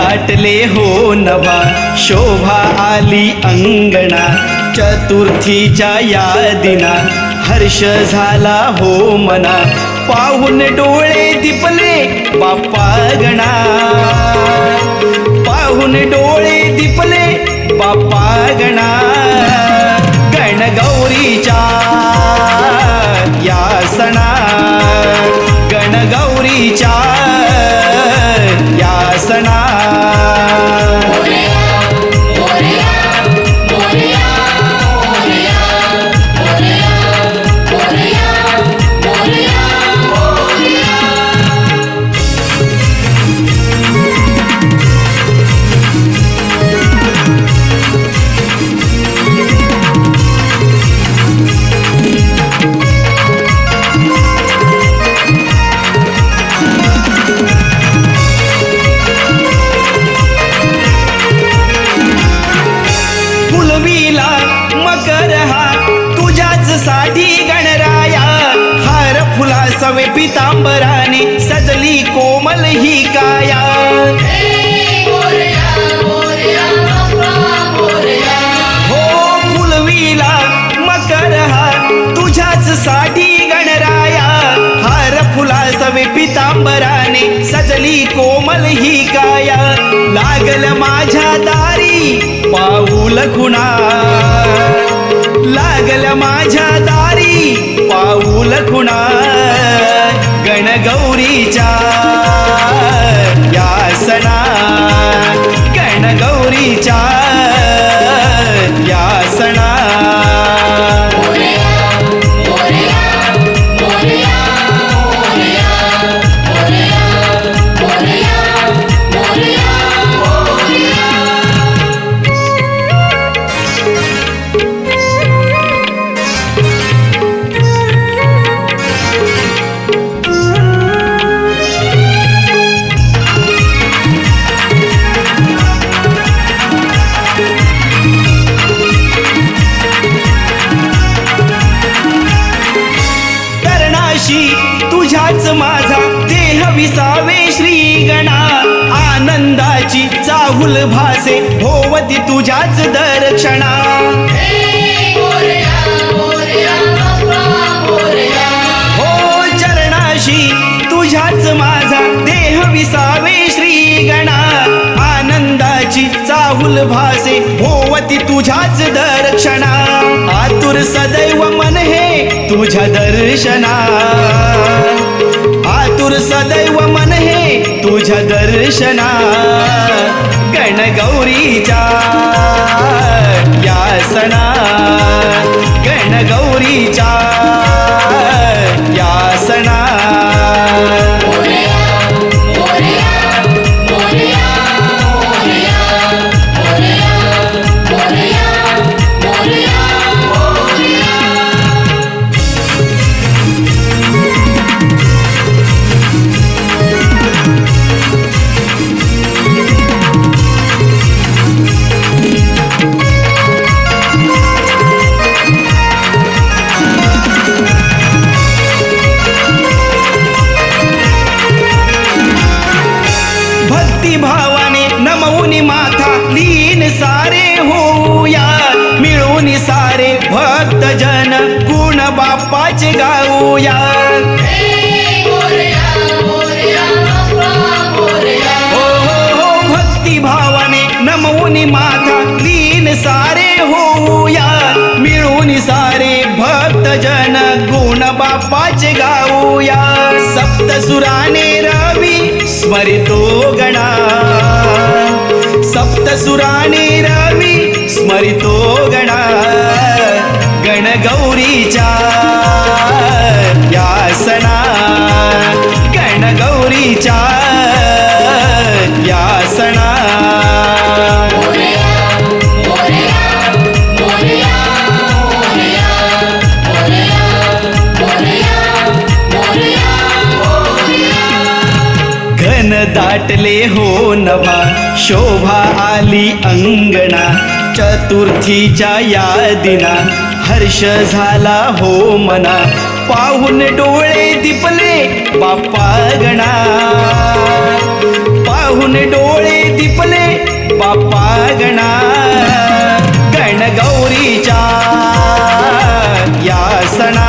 दाटले हो नवा शोभा आली अंगणा चतुर्थीच्या या दिना हर्ष झाला हो मना पाहून डोळे दिपले बाप्पा गणा. पाहून डोळे दिपले बाप्पा मकर हा तुझ्याच साठी गणराया. हार फुला सवे पितांबराने सजली कोमल ही काया. हो फुलविला मकर हा तुझ्याच साठी गणराया. हार फुला सवे पितांबराने सजली कोमल ही काया. लागल माझ्या दारी पाऊल खुणा. लागल्या माझ्या दारी पाऊल खुणा. गणगौरीच्या तुझ्याच माझा देह विसावे श्री गणा आनंदाची चाहुल भासे होवती तुझ्याच दर्शना. हो चरणाशी तुझ्याच माझा देह विसावे श्री गणा आनंदाची चाहुल भासे होवती तुझ्याच दर्शना. तुझ्या दर्शना आतुर सदैव मन हे तुझ्या दर्शना गणगौरीच्या या सणा गणगौरीच्या या बाप्पाचे गाऊया हो हो भक्तिभावाने नमवून माथा लीन सारे होऊया. मिळून सारे भक्त जन गुण बापाचे गाऊया. सप्तसुराने रवी स्मरितो गणा. सप्तसुराने रवी स्मरितो गणा. गणगौरीच्या दाटले हो नवा शोभा आली अंगणा चतुर्थीच्या या दिना हर्ष झाला हो मना पाहून डोळे दिपले बाप्पा गणा. पाहून डोळे दिपले बाप्पा गणा. गणगौरीच्या या सणा